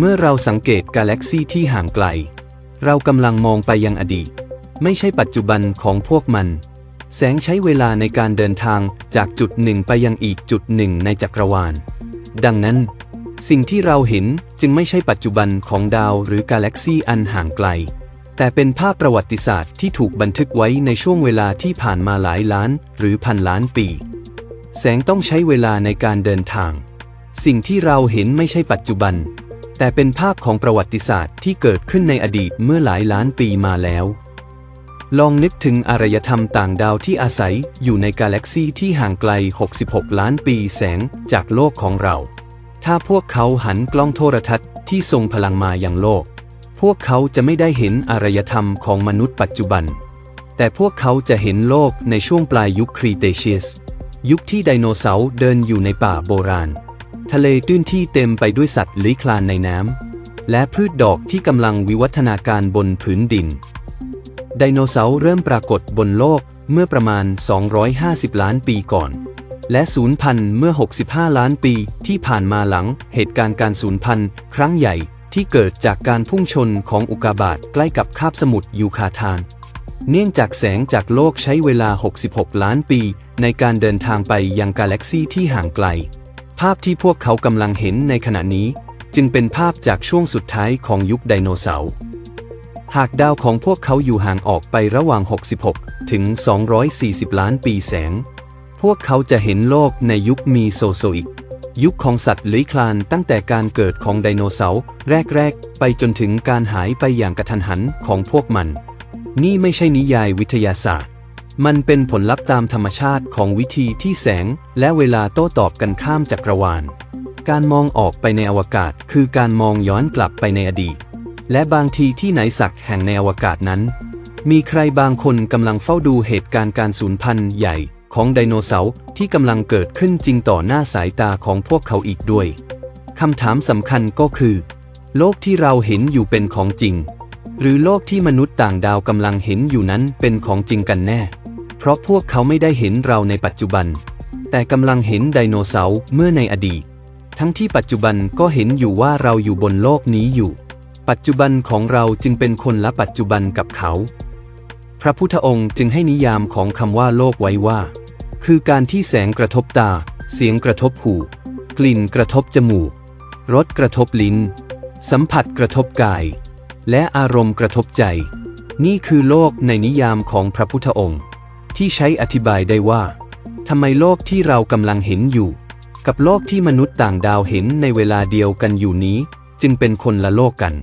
เมื่อเราสังเกตกาแล็กซีที่ห่างไกล เรากำลังมองไปยังอดีต ไม่ใช่ปัจจุบันของพวกมัน แสงใช้เวลาในการเดินทางจากจุดหนึ่งไปยังอีกจุดหนึ่งในจักรวาล ดังนั้น สิ่งที่เราเห็นจึงไม่ใช่ปัจจุบันของดาวหรือกาแล็กซีอันห่างไกล แต่เป็นภาพประวัติศาสตร์ที่ถูกบันทึกไว้ในช่วงเวลาที่ผ่านมาหลายล้านหรือพันล้านปี แสงต้องใช้เวลาในการเดินทาง สิ่งที่เราเห็นไม่ใช่ปัจจุบัน แต่เป็นภาพของประวัติศาสตร์ที่เกิดขึ้นในอดีตเมื่อหลายล้านปีมาแล้ว ลองนึกถึงอารยธรรมต่างดาวที่อาศัยอยู่ในกาแล็กซีที่ห่างไกล 66 ล้านปีแสงจากโลกของเรา ถ้าพวกเขาหันกล้องโทรทัศน์ที่ทรงพลังมายังโลก พวกเขาจะไม่ได้เห็นอารยธรรมของมนุษย์ปัจจุบัน แต่พวกเขาจะเห็นโลกในช่วงปลายยุคครีเตเชียส ยุคที่ไดโนเสาร์เดินอยู่ในป่าโบราณ ทะเลตื้นที่เต็มไปด้วยสัตว์เลื้อยคลานในน้ำ และพืชดอกที่กำลังวิวัฒนาการบนผืนดิน ไดโนเสาร์เริ่มปรากฏบนโลกเมื่อประมาณ 250 ล้านปีก่อน และสูญพันธุ์เมื่อ 65 ล้านปีที่ผ่านมาหลังเหตุการณ์การสูญพันธุ์ครั้งใหญ่ที่เกิดจากการพุ่งชนของอุกกาบาตใกล้กับคาบสมุทรยูคาทาน เนื่องจากแสงจากโลกใช้เวลา 66 ล้านปี ในการเดินทางไปยังกาแล็กซีที่ห่างไกล ภาพที่พวกเขากำลังเห็นในขณะนี้ จึงเป็นภาพจากช่วงสุดท้ายของยุคไดโนเสาร์ หากดาวของพวกเขาอยู่ห่างออกไประหว่าง 66 ถึง 240 ล้านปีแสง พวกเขาจะเห็นโลกในยุคมีโซโซอิก ยุคของสัตว์เลื้อยคลานตั้งแต่การเกิดของไดโนเสาร์แรก ๆ ไปจนถึงการหายไปอย่างกระทันหันของพวกมัน นี่ไม่ใช่นิยายวิทยาศาสตร์ มันเป็นผลลัพธ์ตามธรรมชาติของวิธีที่แสง และเวลาโต้ตอบกันข้ามจักรวาล การมองออกไปในอวกาศ คือการมองย้อนกลับไปในอดีต และบางทีที่ไหนสักแห่งในอวกาศนั้น มีใครบางคนกำลังเฝ้าดูเหตุการณ์การสูญพันธุ์ใหญ่ของไดโนเสาร์ที่กำลังเกิดขึ้นจริงต่อหน้าสายตาของพวกเขาอีกด้วย คำถามสำคัญก็คือ โลกที่เราเห็นอยู่เป็นของจริง หรือโลกที่มนุษย์ต่างดาวกำลังเห็นอยู่นั้นเป็นของจริงกันแน่ เพราะพวกเขาไม่ได้เห็นเราในปัจจุบัน แต่กำลังเห็นไดโนเสาร์เมื่อในอดีต ทั้งที่ปัจจุบันก็เห็นอยู่ว่าเราอยู่บนโลกนี้อยู่ ปัจจุบันของเราจึงเป็นคนละปัจจุบันกับเขา พระพุทธองค์จึงให้นิยามของคำว่าโลกไว้ว่า คือการที่แสงกระทบตา เสียงกระทบหู กลิ่นกระทบจมูก รสกระทบลิ้น สัมผัสกระทบกาย และอารมณ์กระทบใจ นี่คือโลกในนิยามของพระพุทธองค์ ที่ใช้อธิบายได้ว่าทำไมโลกที่เรากำลังเห็นอยู่ กับโลกที่มนุษย์ต่างดาวเห็นในเวลาเดียวกันอยู่นี้ จึงเป็นคนละโลกกัน